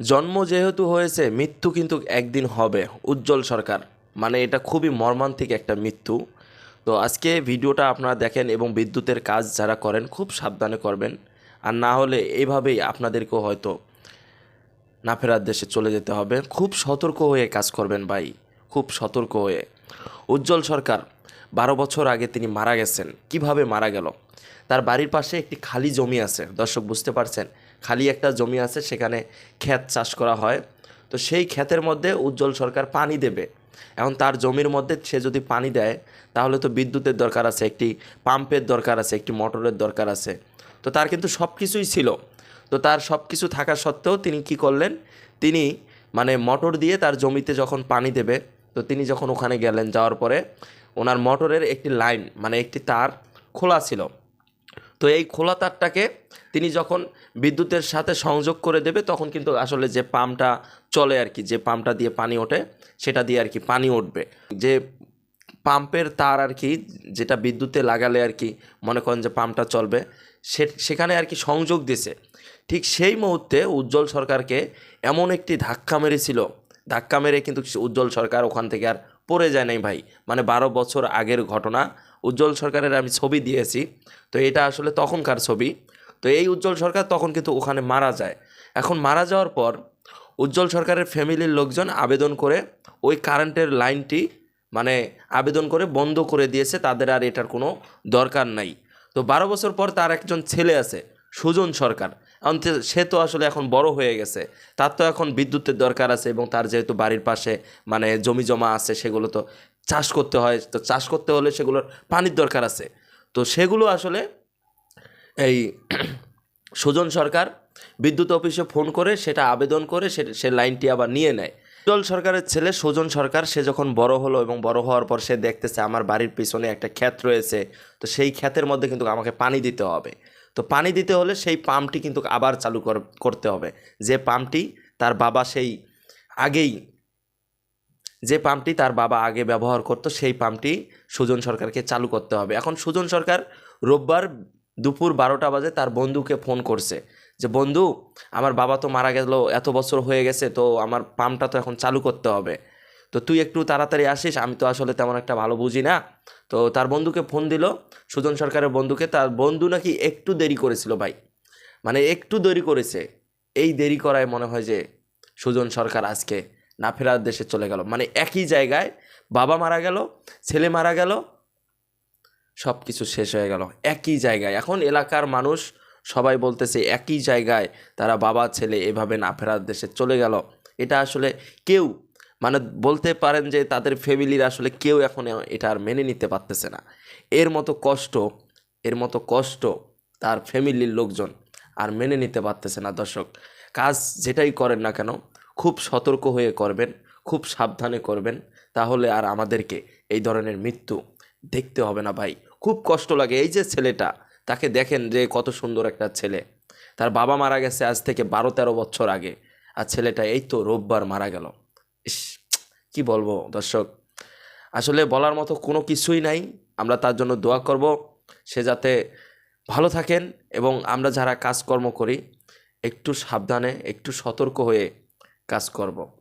জন্ম যেহেতু হয়েছে, মৃত্যু কিন্তু একদিন হবে, উজ্জ্বল সরকার। মানে এটা খুবই মর্মান্তিক একটা মৃত্যু। তো আজকে ভিডিওটা আপনারা দেখেন এবং বিদ্যুতের কাজ যারা করেন, খুব সাবধানে করবেন। আর না হলে এইভাবেই আপনাদেরকেও হয়তো না ফেরার দেশে চলে যেতে হবে। খুব সতর্ক হয়ে কাজ করবেন ভাই, খুব সতর্ক হয়ে। উজ্জ্বল সরকার, বারো বছর আগে তিনি মারা গেছেন। কীভাবে মারা গেল? তার বাড়ির পাশে একটি খালি জমি আছে, দর্শক বুঝতে পারছেন। খালি একটা জমি আছে, সেখানে ক্ষেত চাষ করা হয়। তো সেই ক্ষেতের মধ্যে উজ্জ্বল সরকার পানি দেবে। এখন তার জমির মধ্যে সে যদি পানি দেয়, তাহলে তো বিদ্যুতের দরকার আছে, একটি পাম্পের দরকার আছে, একটি মোটরের দরকার আছে। তো তার কিন্তু সব কিছুই ছিল। তো তার সব কিছু থাকা সত্ত্বেও তিনি কি করলেন? তিনি মানে মোটর দিয়ে তার জমিতে যখন পানি দেবে, তো তিনি যখন ওখানে গেলেন, যাওয়ার পরে ওনার মোটরের একটি লাইন মানে একটি তার খোলা ছিল। তো এই খোলা তারটাকে তিনি যখন বিদ্যুতের সাথে সংযোগ করে দেবে, তখন কিন্তু আসলে যে পাম্পটা চলে আর কি, যে পাম্পটা দিয়ে পানি ওঠে, সেটা দিয়ে আর কি পানি উঠবে। যে পাম্পের তার আর কি, যেটা বিদ্যুতে লাগালে আর কি মনে করেন যে পাম্পটা চলবে, সে, সেখানে আর কি সংযোগ দিছে ঠিক সেই মুহূর্তে উজ্জ্বল সরকারকে এমন একটি ধাক্কা মেরেছিল ধাক্কা মেরে কিন্তু উজ্জ্বল সরকার ওখান থেকে আর পড়ে যায় নাই ভাই। মানে বারো বছর আগের ঘটনা, উজ্জ্বল সরকারের আমি ছবি দিয়েছি। তো এটা আসলে তখনকার ছবি। তো এই উজ্জ্বল সরকার তখন কিন্তু ওখানে মারা যায়। এখন মারা যাওয়ার পর উজ্জ্বল সরকারের ফ্যামিলির লোকজন আবেদন করে ওই কারেন্টের লাইনটি মানে আবেদন করে বন্ধ করে দিয়েছে, তাদের আর এটার কোনো দরকার নাই। তো বারো বছর পর তার একজন ছেলে আছে, সুজন সরকার। সে তো আসলে এখন বড় হয়ে গেছে। তার তো এখন বিদ্যুতের দরকার আছে এবং তার যেহেতু বাড়ির পাশে মানে জমি জমা আছে, সেগুলো তো চাষ করতে হয়। তো চাষ করতে হলে সেগুলোর পানির দরকার আছে। তো সেগুলো আসলে এই সুজন সরকার বিদ্যুৎ অফিসে ফোন করে, সেটা আবেদন করে, সে সে লাইনটি আবার নিয়ে নেয়। উজ্জ্বল সরকারের ছেলে সুজন সরকার, সে যখন বড় হলো এবং বড় হওয়ার পর সে দেখতেছে আমার বাড়ির পিছনে একটা ক্ষেত রয়েছে, তো সেই ক্ষেতের মধ্যে কিন্তু আমাকে পানি দিতে হবে। তো পানি দিতে হলে সেই পাম্পটি কিন্তু আবার চালু কর- করতে হবে। যে পাম্পটি তার বাবা সেই আগেই, যে পাম্পটি তার বাবা আগে ব্যবহার করতো, সেই পাম্পটি সুজন সরকারকে চালু করতে হবে। এখন সুজন সরকার রোববার দুপুর বারোটা বাজে তার বন্ধুকে ফোন করছে যে, বন্ধু, আমার বাবা তো মারা গেল, এত বছর হয়ে গেছে, তো আমার পাম্পটা তো এখন চালু করতে হবে। তো তুই একটু তাড়াতাড়ি আসিস, আমি তো আসলে তেমন একটা ভালো বুঝি না। তো তার বন্ধুকে ফোন দিল, সুজন সরকারের বন্ধুকে। তার বন্ধু নাকি একটু দেরি করেছিল ভাই। মানে একটু দেরি করেছে। এই দেরি করায় মনে হয় যে সুজন সরকার আজকে না ফেরার দেশে চলে গেল। মানে একই জায়গায় বাবা মারা গেল, ছেলে মারা গেল সব কিছু শেষ হয়ে গেল। একই জায়গায়। এখন এলাকার মানুষ সবাই বলতেছে একই জায়গায় তারা বাবা, ছেলে এভাবে না ফেরার দেশে চলে গেল। এটা আসলে কেউ মানে বলতে পারেন যে তাদের ফ্যামিলির আসলে কেউ এখন এটা আর মেনে নিতে পারতেছে না। এর মতো কষ্ট, এর মতো কষ্ট তার ফ্যামিলির লোকজন আর মেনে নিতে পারতেছে না দর্শক। কাজ যেটাই করেন না কেন, খুব সতর্ক হয়ে করবেন, খুব সাবধানে করবেন, তাহলে আর আমাদেরকে এই ধরনের মৃত্যু দেখতে হবে না ভাই। খুব কষ্ট লাগে এই যে ছেলেটা, তাকে দেখেন যে কত সুন্দর একটা ছেলে। তার বাবা মারা গেছে আজ থেকে বারো তেরো বছর আগে, আর ছেলেটা এই তো রোববার মারা গেল। ইস, কি বলব দর্শক? আসলে বলার মতো কোনো কিছুই নাই। আমরা তার জন্য দোয়া করব। সে যাতে ভালো থাকেন এবং আমরা যারা কাজকর্ম করি, একটু সাবধানে, একটু সতর্ক হয়ে কাজ করব।